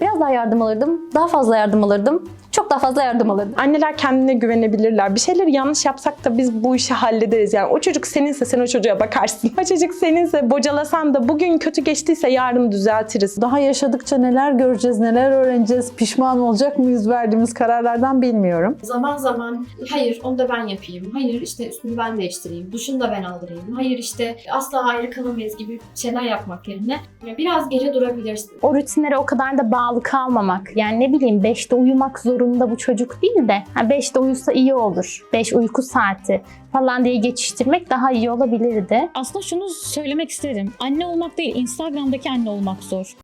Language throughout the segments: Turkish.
Biraz daha yardım alırdım. Daha fazla yardım alırdım. Çok daha fazla yardım alırdım. Anneler kendine güvenebilirler. Bir şeyleri yanlış yapsak da biz bu işi hallederiz. Yani o çocuk seninse sen o çocuğa bakarsın. O çocuk seninse bocalasan da bugün kötü geçtiyse yarın düzeltiriz. Daha yaşadıkça neler göreceğiz, neler öğreneceğiz, pişman olacak mıyız verdiğimiz kararlardan bilmiyorum. Zaman zaman hayır onu da ben yapayım. Hayır işte üstünü ben değiştireyim. Duşunu da ben aldırayım. Hayır işte asla ayrı kalamayız gibi şeyler yapmak yerine biraz geri durabilirsin. o rutinlere o kadar da bağlı kalmamak. Yani ne bileyim 5'te uyumak zorunda bu çocuk değil de ha 5'te uyusa iyi olur. 5 uyku saati falan diye geçiştirmek daha iyi olabilirdi. Aslında şunu söylemek isterim. Anne olmak değil, Instagram'daki anne olmak zor.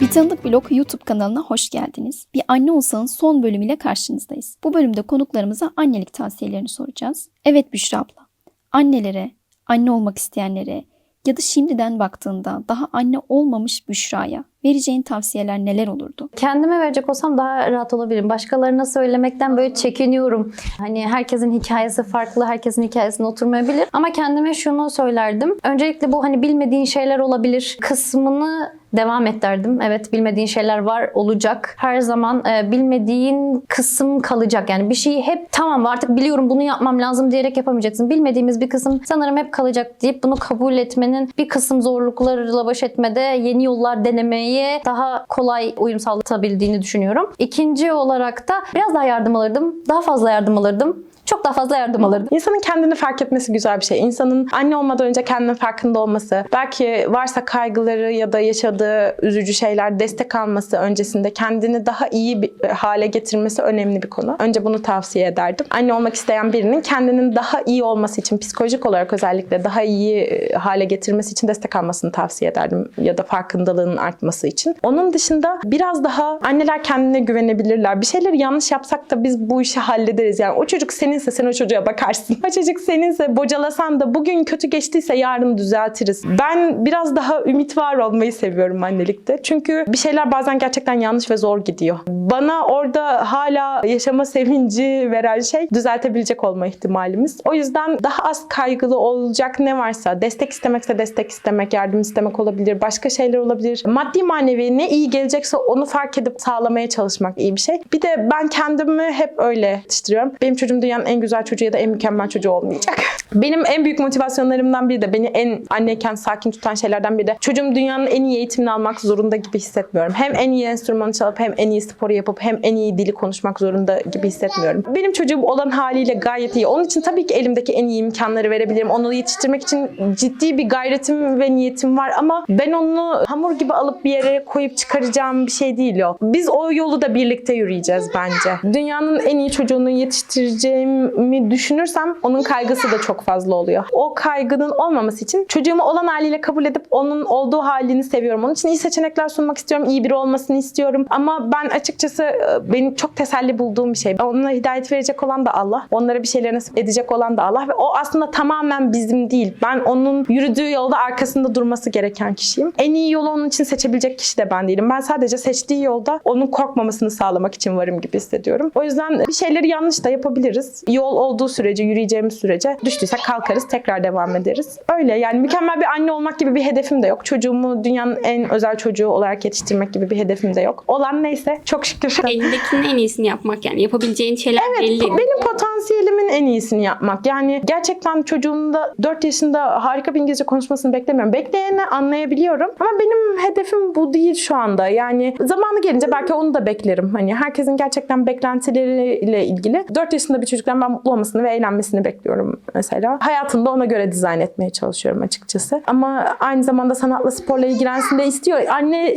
Bir Tanıdık Blog YouTube kanalına hoş geldiniz. Bir anne olsanız son bölümüyle karşınızdayız. Bu bölümde konuklarımıza annelik tavsiyelerini soracağız. Evet Büşra abla, annelere, anne olmak isteyenlere ya da şimdiden baktığında daha anne olmamış Büşra'ya vereceğin tavsiyeler neler olurdu? Kendime verecek olsam daha rahat olabilirim. Başkalarına söylemekten böyle çekiniyorum. Hani herkesin hikayesi farklı, herkesin hikayesine oturmayabilir. Ama kendime şunu söylerdim. Öncelikle bu hani bilmediğin şeyler olabilir kısmını devam et derdim. Evet bilmediğin şeyler var olacak. Her zaman e, bilmediğin kısım kalacak. Yani bir şeyi hep tamam artık biliyorum bunu yapmam lazım diyerek yapamayacaksın. Bilmediğimiz bir kısım sanırım hep kalacak deyip bunu kabul etmenin bir kısım zorluklarla baş etmede yeni yollar denemeye daha kolay uyum sağlatabildiğini düşünüyorum. İkinci olarak da biraz daha yardım alırdım. Daha fazla yardım alırdım. Çok daha fazla yardım alırdım. İnsanın kendini fark etmesi güzel bir şey. İnsanın anne olmadan önce kendinin farkında olması, belki varsa kaygıları ya da yaşadığı üzücü şeyler destek alması öncesinde kendini daha iyi bir hale getirmesi önemli bir konu. Önce bunu tavsiye ederdim. Anne olmak isteyen birinin kendinin daha iyi olması için, psikolojik olarak özellikle daha iyi e, hale getirmesi için destek almasını tavsiye ederdim. Ya da farkındalığının artması için. Onun dışında biraz daha anneler kendine güvenebilirler. Bir şeyleri yanlış yapsak da biz bu işi hallederiz. Yani o çocuk seninse sen o çocuğa bakarsın. O çocuk seninse bocalasan da bugün kötü geçtiyse yarın düzeltiriz. Ben biraz daha ümit var olmayı seviyorum annelikte. Çünkü bir şeyler bazen gerçekten yanlış ve zor gidiyor. Bana orada hala yaşama sevinci veren şey düzeltebilecek olma ihtimalimiz. O yüzden daha az kaygılı olacak ne varsa destek istemekse destek istemek, yardım istemek olabilir. Başka şeyler olabilir. Maddi manevi ne iyi gelecekse onu fark edip sağlamaya çalışmak iyi bir şey. Bir de ben kendimi hep öyle yetiştiriyorum. Benim çocuğum dünyanın güzel çocuğu ya da en mükemmel çocuğu olmayacak. Benim en büyük motivasyonlarımdan biri de beni en anneyken sakin tutan şeylerden biri de çocuğum dünyanın en iyi eğitimini almak zorunda gibi hissetmiyorum. Hem en iyi enstrümanı çalıp hem en iyi sporu yapıp hem en iyi dili konuşmak zorunda gibi hissetmiyorum. Benim çocuğum olan haliyle gayet iyi. Onun için tabii ki elimdeki en iyi imkanları verebilirim. Onu yetiştirmek için ciddi bir gayretim ve niyetim var ama ben onu hamur gibi alıp bir yere koyup çıkaracağım bir şey değil o. Biz o yolu da birlikte yürüyeceğiz bence. Dünyanın en iyi çocuğunu yetiştireceğimi düşünürsem onun kaygısı da çok fazla oluyor. O kaygının olmaması için çocuğumu olan haliyle kabul edip onun olduğu halini seviyorum. Onun için iyi seçenekler sunmak istiyorum. iyi biri olmasını istiyorum. Ama ben açıkçası e, benim çok teselli bulduğum bir şey. Onlara hidayet verecek olan da Allah. Onlara bir şeyler nasip edecek olan da Allah. Ve o aslında tamamen bizim değil. Ben onun yürüdüğü yolda arkasında durması gereken kişiyim. En iyi yolu onun için seçebilecek kişi de ben değilim. Ben sadece seçtiği yolda onun korkmamasını sağlamak için varım gibi hissediyorum. O yüzden bir şeyleri yanlış da yapabiliriz. Yol olduğu sürece, yürüyeceğimiz sürece düştüysek kalkarız, tekrar devam ederiz. Öyle yani mükemmel bir anne olmak gibi bir hedefim de yok. Çocuğumu dünyanın en özel çocuğu olarak yetiştirmek gibi bir hedefim de yok. Olan neyse çok şükür. Elindekinin en iyisini yapmak yani yapabileceğin şeyler belli. Benim potansiyelimin en iyisini yapmak. Yani gerçekten çocuğun da 4 yaşında harika bir İngilizce konuşmasını beklemiyorum. Bekleyeni anlayabiliyorum. Ama benim hedefim bu değil şu anda. Yani zamanı gelince belki onu da beklerim. Hani herkesin gerçekten beklentileriyle ilgili 4 yaşında bir çocuktan ben mutlu olmasını ve eğlenmesini bekliyorum mesela. Hayatını da ona göre dizayn etmeye çalışıyorum açıkçası. Ama aynı zamanda sanatla sporla ilgilensin de istiyor. Anne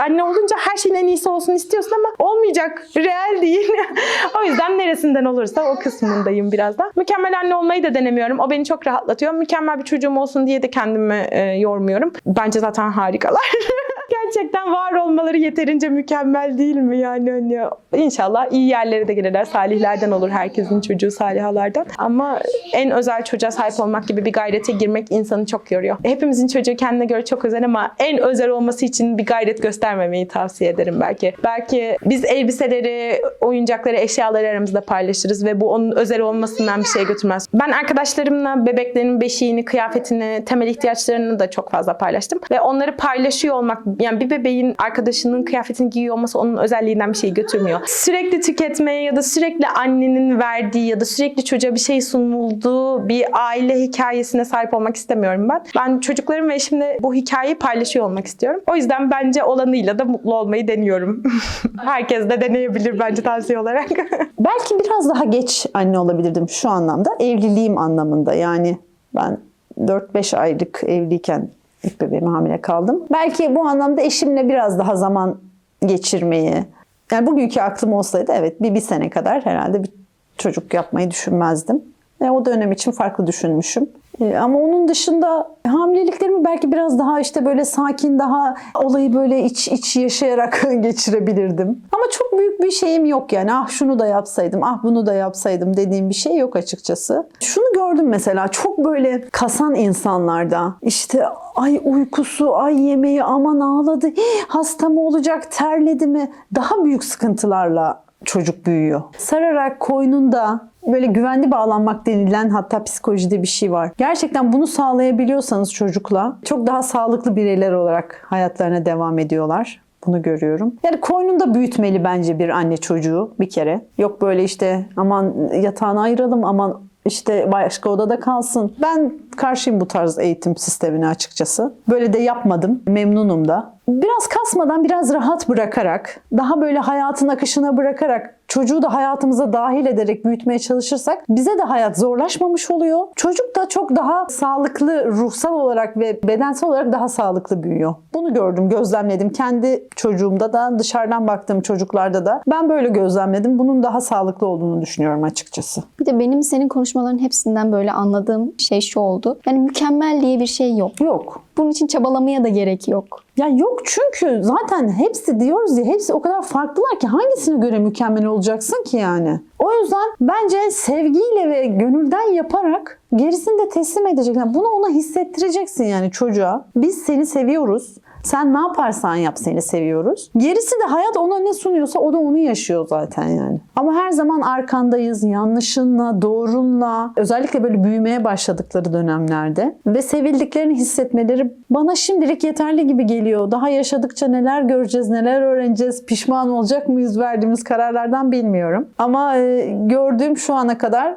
anne olunca her şeyin en iyisi olsun istiyorsun ama olmayacak. Real değil. o yüzden neresinden olursa o kısmındayım biraz da. Mükemmel anne olmayı da denemiyorum. O beni çok rahatlatıyor. Mükemmel bir çocuğum olsun diye de kendimi e, yormuyorum. Bence zaten harikalar. Gerçekten var olmaları yeterince mükemmel değil mi yani hani inşallah iyi yerlere de gelirler. Salihlerden olur herkesin çocuğu salihalardan. Ama en özel çocuğa sahip olmak gibi bir gayrete girmek insanı çok yoruyor. Hepimizin çocuğu kendine göre çok özel ama en özel olması için bir gayret göstermemeyi tavsiye ederim belki. Belki biz elbiseleri, oyuncakları, eşyaları aramızda paylaşırız ve bu onun özel olmasından bir şey götürmez. Ben arkadaşlarımla bebeklerin beşiğini, kıyafetini, temel ihtiyaçlarını da çok fazla paylaştım. Ve onları paylaşıyor olmak, yani bir bebeğin arkadaşının kıyafetini giyiyor olması onun özelliğinden bir şey götürmüyor. Sürekli tüketmeye ya da sürekli annenin verdiği ya da sürekli çocuğa bir şey sunulduğu bir aile hikayesine sahip olmak istemiyorum ben. Ben çocuklarım ve eşimle bu hikayeyi paylaşıyor olmak istiyorum. O yüzden bence olanıyla da mutlu olmayı deniyorum. Herkes de deneyebilir bence tavsiye olarak. Belki biraz daha geç anne olabilirdim şu anlamda. Evliliğim anlamında. Yani ben 4-5 aylık evliyken ilk bebeğime hamile kaldım. Belki bu anlamda eşimle biraz daha zaman geçirmeyi, yani bugünkü aklım olsaydı evet bir, bir sene kadar herhalde bir çocuk yapmayı düşünmezdim. E, o dönem için farklı düşünmüşüm. E, ama onun dışında hamileliklerimi belki biraz daha işte böyle sakin, daha olayı böyle iç iç yaşayarak geçirebilirdim. Ama çok büyük bir şeyim yok yani. Ah şunu da yapsaydım, ah bunu da yapsaydım dediğim bir şey yok açıkçası. Şunu gördüm mesela çok böyle kasan insanlarda işte ay uykusu, ay yemeği, aman ağladı, hii, hasta mı olacak, terledi mi? Daha büyük sıkıntılarla çocuk büyüyor. Sararak koynunda böyle güvenli bağlanmak denilen hatta psikolojide bir şey var. Gerçekten bunu sağlayabiliyorsanız çocukla çok daha sağlıklı bireyler olarak hayatlarına devam ediyorlar. Bunu görüyorum. Yani koynunda büyütmeli bence bir anne çocuğu bir kere. Yok böyle işte aman yatağını ayıralım aman işte başka odada kalsın. Ben karşıyım bu tarz eğitim sistemine açıkçası. Böyle de yapmadım. Memnunum da. Biraz kasmadan, biraz rahat bırakarak, daha böyle hayatın akışına bırakarak, çocuğu da hayatımıza dahil ederek büyütmeye çalışırsak bize de hayat zorlaşmamış oluyor. Çocuk da çok daha sağlıklı, ruhsal olarak ve bedensel olarak daha sağlıklı büyüyor. Bunu gördüm, gözlemledim. Kendi çocuğumda da, dışarıdan baktığım çocuklarda da ben böyle gözlemledim. Bunun daha sağlıklı olduğunu düşünüyorum açıkçası. Bir de benim senin konuşmaların hepsinden böyle anladığım şey şu oldu. Yani mükemmel diye bir şey yok. Yok. Bunun için çabalamaya da gerek yok. Ya yok çünkü zaten hepsi diyoruz ya hepsi o kadar farklılar ki hangisine göre mükemmel olacaksın ki yani. O yüzden bence sevgiyle ve gönülden yaparak gerisini de teslim edeceksin. Yani bunu ona hissettireceksin yani çocuğa. Biz seni seviyoruz. Sen ne yaparsan yap seni seviyoruz. Gerisi de hayat ona ne sunuyorsa o da onu yaşıyor zaten yani. Ama her zaman arkandayız. Yanlışınla, doğrunla. Özellikle böyle büyümeye başladıkları dönemlerde. Ve sevildiklerini hissetmeleri bana şimdilik yeterli gibi geliyor. Daha yaşadıkça neler göreceğiz, neler öğreneceğiz. Pişman olacak mıyız verdiğimiz kararlardan bilmiyorum. Ama e, gördüğüm şu ana kadar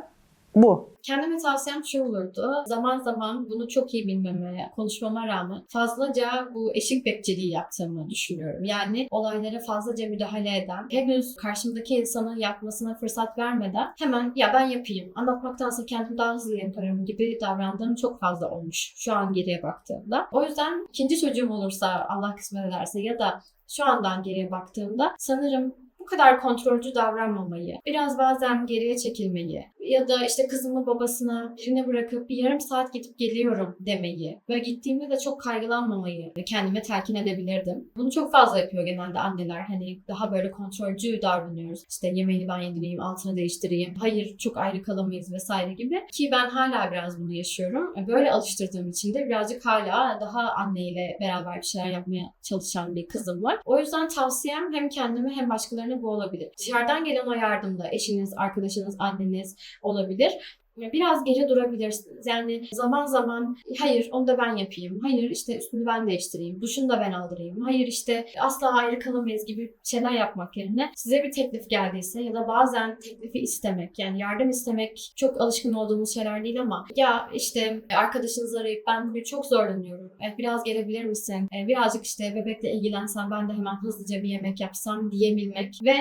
bu. Kendime tavsiyem şu olurdu. Zaman zaman bunu çok iyi bilmeme, konuşmama rağmen fazlaca bu eşik bekçiliği yaptığımı düşünüyorum. Yani olaylara fazlaca müdahale eden, henüz karşımdaki insanın yapmasına fırsat vermeden hemen ya ben yapayım, anlatmaktansa kendim daha hızlı yaparım gibi davrandığım çok fazla olmuş şu an geriye baktığımda. O yüzden ikinci çocuğum olursa Allah kısmet ederse ya da şu andan geriye baktığımda sanırım bu kadar kontrolcü davranmamayı, biraz bazen geriye çekilmeyi ya da işte kızımı babasına birine bırakıp bir yarım saat gidip geliyorum demeyi ve gittiğimde de çok kaygılanmamayı kendime telkin edebilirdim. Bunu çok fazla yapıyor genelde anneler. Hani daha böyle kontrolcü davranıyoruz. İşte yemeğini ben yedireyim, altını değiştireyim. Hayır çok ayrı kalamayız vesaire gibi. Ki ben hala biraz bunu yaşıyorum. Böyle alıştırdığım için de birazcık hala daha anneyle beraber bir şeyler yapmaya çalışan bir kızım var. O yüzden tavsiyem hem kendime hem başkalarına bu olabilir. Dışarıdan gelen o yardımda eşiniz, arkadaşınız, anneniz olabilir. Biraz geri durabilirsiniz. Yani zaman zaman hayır onu da ben yapayım. Hayır işte üstünü ben değiştireyim. Duşunu da ben aldırayım. Hayır işte asla ayrı kalamayız gibi şeyler yapmak yerine size bir teklif geldiyse ya da bazen teklifi istemek yani yardım istemek çok alışkın olduğumuz şeyler değil ama ya işte arkadaşınızı arayıp ben bugün çok zorlanıyorum. Evet, biraz gelebilir misin? E, Birazcık işte bebekle ilgilensen ben de hemen hızlıca bir yemek yapsam diyebilmek ve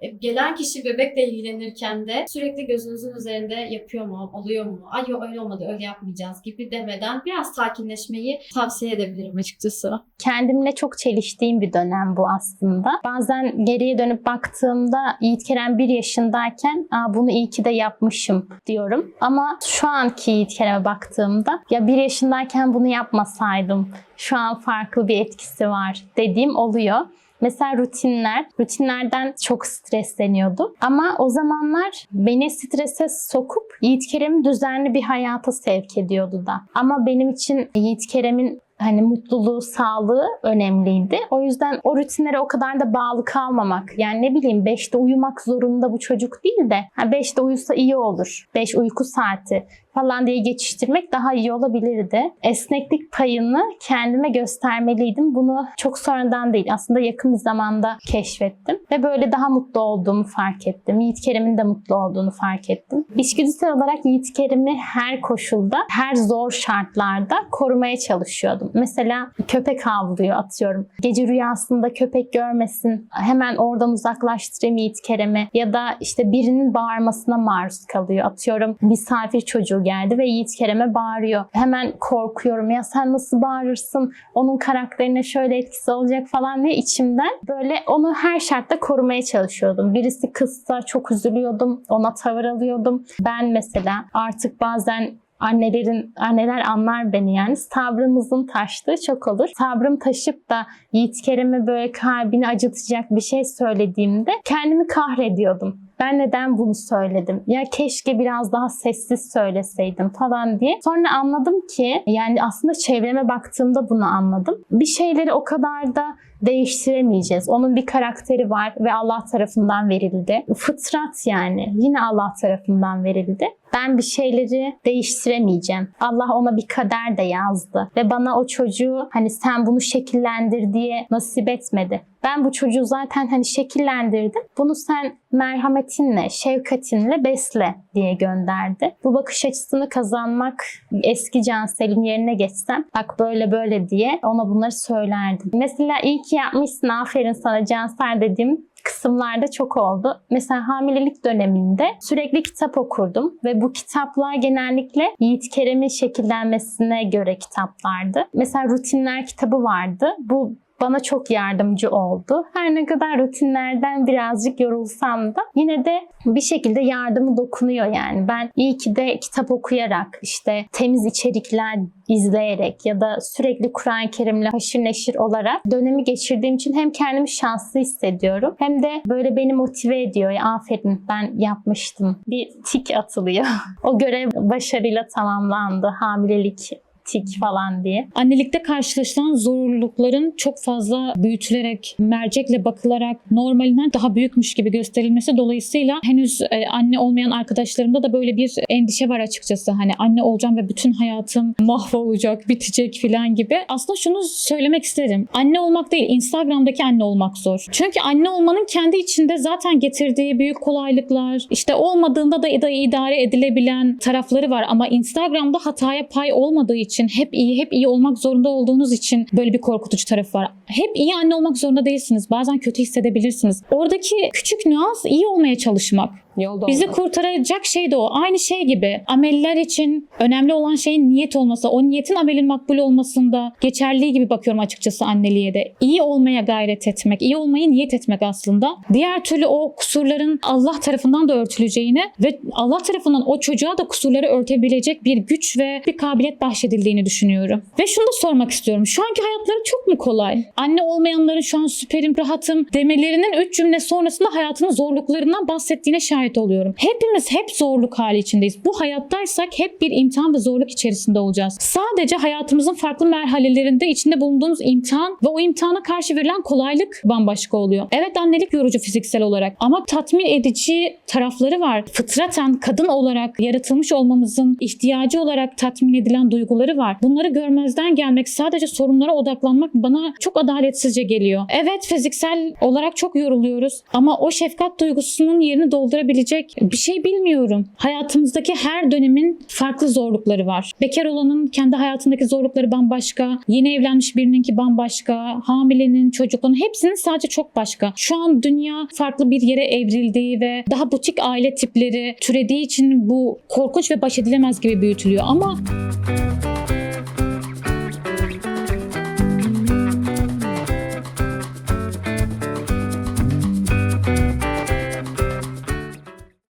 e, gelen kişi bebekle ilgilenirken de sürekli gözünüzün üzerinde yapıyor mu? Tamam oluyor mu? Ay yok öyle olmadı öyle yapmayacağız gibi demeden biraz sakinleşmeyi tavsiye edebilirim açıkçası. Kendimle çok çeliştiğim bir dönem bu aslında. Bazen geriye dönüp baktığımda Yiğit Kerem bir yaşındayken Aa, bunu iyi ki de yapmışım diyorum. Ama şu anki Yiğit Kerem'e baktığımda ya bir yaşındayken bunu yapmasaydım şu an farklı bir etkisi var dediğim oluyor. Mesela rutinler, rutinlerden çok stresleniyordum. Ama o zamanlar beni strese sokup Yiğit Kerem'i düzenli bir hayata sevk ediyordu da. Ama benim için Yiğit Kerem'in hani mutluluğu, sağlığı önemliydi. O yüzden o rutinlere o kadar da bağlı kalmamak. Yani ne bileyim 5'te uyumak zorunda bu çocuk değil de 5'te uyusa iyi olur. 5 uyku saati falan diye geçiştirmek daha iyi olabilirdi. Esneklik payını kendime göstermeliydim. Bunu çok sonradan değil aslında yakın bir zamanda keşfettim. Ve böyle daha mutlu olduğumu fark ettim. Yiğit Kerem'in de mutlu olduğunu fark ettim. İçgüdüsel olarak Yiğit Kerem'i her koşulda, her zor şartlarda korumaya çalışıyordum. Mesela köpek havlıyor atıyorum. Gece rüyasında köpek görmesin. Hemen oradan uzaklaştırayım Yiğit Kerem'i. Ya da işte birinin bağırmasına maruz kalıyor. Atıyorum misafir çocuğu geldi ve Yiğit Kerem'e bağırıyor. Hemen korkuyorum. Ya sen nasıl bağırırsın? Onun karakterine şöyle etkisi olacak falan diye içimden böyle onu her şartta korumaya çalışıyordum. Birisi kızsa çok üzülüyordum. Ona tavır alıyordum. Ben mesela artık bazen annelerin anneler anlar beni yani sabrımızın taştığı çok olur. Sabrım taşıp da Yiğit Kerem'e böyle kalbini acıtacak bir şey söylediğimde kendimi kahrediyordum. Ben neden bunu söyledim? Ya keşke biraz daha sessiz söyleseydim falan diye. Sonra anladım ki yani aslında çevreme baktığımda bunu anladım. Bir şeyleri o kadar da değiştiremeyeceğiz. Onun bir karakteri var ve Allah tarafından verildi. Fıtrat yani. Yine Allah tarafından verildi. Ben bir şeyleri değiştiremeyeceğim. Allah ona bir kader de yazdı. Ve bana o çocuğu hani sen bunu şekillendir diye nasip etmedi. Ben bu çocuğu zaten hani şekillendirdim. Bunu sen merhametinle, şefkatinle besle diye gönderdi. Bu bakış açısını kazanmak eski Cansel'in yerine geçsem bak böyle böyle diye ona bunları söylerdim. Mesela iyi ki yapmışsın aferin sana Cansel dediğim kısımlarda çok oldu. Mesela hamilelik döneminde sürekli kitap okurdum ve bu kitaplar genellikle Yiğit Kerem'in şekillenmesine göre kitaplardı. Mesela rutinler kitabı vardı. Bu bana çok yardımcı oldu. Her ne kadar rutinlerden birazcık yorulsam da yine de bir şekilde yardımı dokunuyor yani. Ben iyi ki de kitap okuyarak işte temiz içerikler izleyerek ya da sürekli Kur'an-ı Kerim'le haşır neşir olarak dönemi geçirdiğim için hem kendimi şanslı hissediyorum hem de böyle beni motive ediyor. Ya, aferin ben yapmıştım. Bir tik atılıyor. o görev başarıyla tamamlandı. Hamilelik tik falan diye. Annelikte karşılaşılan zorlukların çok fazla büyütülerek, mercekle bakılarak normalinden daha büyükmüş gibi gösterilmesi dolayısıyla henüz e, anne olmayan arkadaşlarımda da böyle bir endişe var açıkçası. Hani anne olacağım ve bütün hayatım mahvolacak, bitecek falan gibi. Aslında şunu söylemek isterim. Anne olmak değil, Instagram'daki anne olmak zor. Çünkü anne olmanın kendi içinde zaten getirdiği büyük kolaylıklar, işte olmadığında da, da idare edilebilen tarafları var ama Instagram'da hataya pay olmadığı için hep iyi, hep iyi olmak zorunda olduğunuz için böyle bir korkutucu tarafı var. Hep iyi anne olmak zorunda değilsiniz. Bazen kötü hissedebilirsiniz. Oradaki küçük nüans iyi olmaya çalışmak. Yolda Bizi kurtaracak şey de o. Aynı şey gibi. Ameller için önemli olan şeyin niyet olması. O niyetin amelin makbul olmasında geçerli gibi bakıyorum açıkçası anneliğe de. İyi olmaya gayret etmek, iyi olmayı niyet etmek aslında. Diğer türlü o kusurların Allah tarafından da örtüleceğini ve Allah tarafından o çocuğa da kusurları örtebilecek bir güç ve bir kabiliyet bahşedildiğini düşünüyorum. Ve şunu da sormak istiyorum. Şu anki hayatları çok mu kolay? Anne olmayanların şu an süperim, rahatım demelerinin üç cümle sonrasında hayatının zorluklarından bahsettiğine şahit oluyorum. Hepimiz hep zorluk hali içindeyiz. Bu hayattaysak hep bir imtihan ve zorluk içerisinde olacağız. Sadece hayatımızın farklı merhalelerinde içinde bulunduğumuz imtihan ve o imtihana karşı verilen kolaylık bambaşka oluyor. Evet annelik yorucu fiziksel olarak ama tatmin edici tarafları var. Fıtraten kadın olarak yaratılmış olmamızın ihtiyacı olarak tatmin edilen duyguları var. Bunları görmezden gelmek, sadece sorunlara odaklanmak bana çok adaletsizce geliyor. Evet fiziksel olarak çok yoruluyoruz ama o şefkat duygusunun yerini doldurabilecek olabilecek bir şey bilmiyorum. Hayatımızdaki her dönemin farklı zorlukları var. Bekar olanın kendi hayatındaki zorlukları bambaşka. Yeni evlenmiş birininki bambaşka. Hamilenin, çocukların hepsinin sadece çok başka. Şu an dünya farklı bir yere evrildiği ve daha butik aile tipleri türediği için bu korkunç ve baş edilemez gibi büyütülüyor. Ama